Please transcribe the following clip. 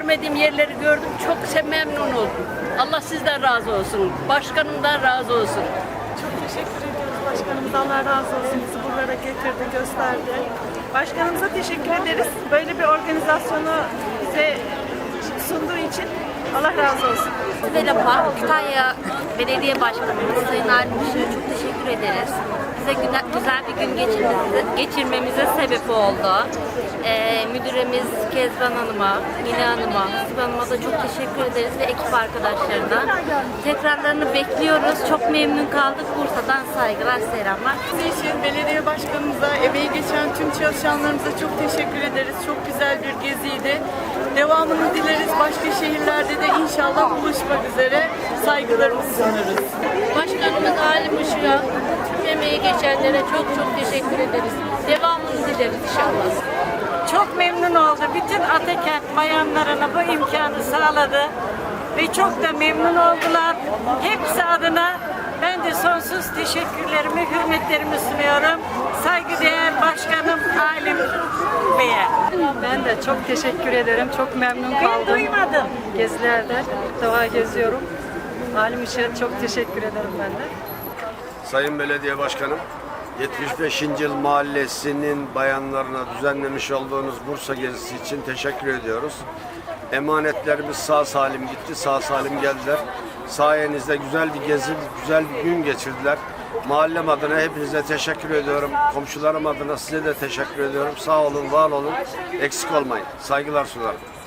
görmediğim yerleri gördüm. Çok se- memnun oldum. Allah sizden razı olsun. Başkanımdan razı olsun. Çok teşekkür ediyoruz başkanımız. Allah razı olsun. Bizi buralara getirdi, gösterdi. Başkanımıza teşekkür ederiz. Böyle bir organizasyonu bize sunduğu için Allah razı olsun. Merhaba, Kütahya Belediye Başkanımız Sayın Halim çok teşekkür ederiz. Bize güne- güzel bir gün geçirmemize, geçirmemize sebep oldu. Ee, müdüremiz Kezban Hanım'a, Mine Hanım'a, Hasibe Hanım'a da çok teşekkür ederiz ve ekip arkadaşlarına. Tekrarlarını bekliyoruz. Çok memnun kaldık. Bursa'dan saygılar, selamlar. Bizim için belediye başkanımıza, emeği geçen tüm çalışanlarımıza çok teşekkür ederiz. Çok güzel bir geziydi. Devamını dileriz. Başka şehirlerde de inşallah buluşmak üzere saygılarımızı sunarız. Başkanımız Işık'a tüm emeği geçenlere çok çok teşekkür ederiz. Devamını dileriz inşallah. Çok memnun oldu. Bütün Atakent bayanlarına bu imkanı sağladı. Ve çok da memnun oldular. Hepsi adına ben de sonsuz teşekkürlerimi, hürmetlerimi sunuyorum. Saygıdeğer Başkanım Halim Bey'e. Ben de çok teşekkür ederim. Çok memnun Ben kaldım. duymadım. Gezilerde defa geziyorum. Halim Işık'a çok teşekkür ederim ben de. Sayın Belediye Başkanım, 75. Yıl Mahallesi'nin bayanlarına düzenlemiş olduğunuz Bursa gezisi için teşekkür ediyoruz. Emanetlerimiz sağ salim gitti, sağ salim geldiler. Sayenizde güzel bir gezi, güzel bir gün geçirdiler. Mahallem adına hepinize teşekkür ediyorum. Komşularım adına size de teşekkür ediyorum. Sağ olun, var olun, eksik olmayın. Saygılar sunarım.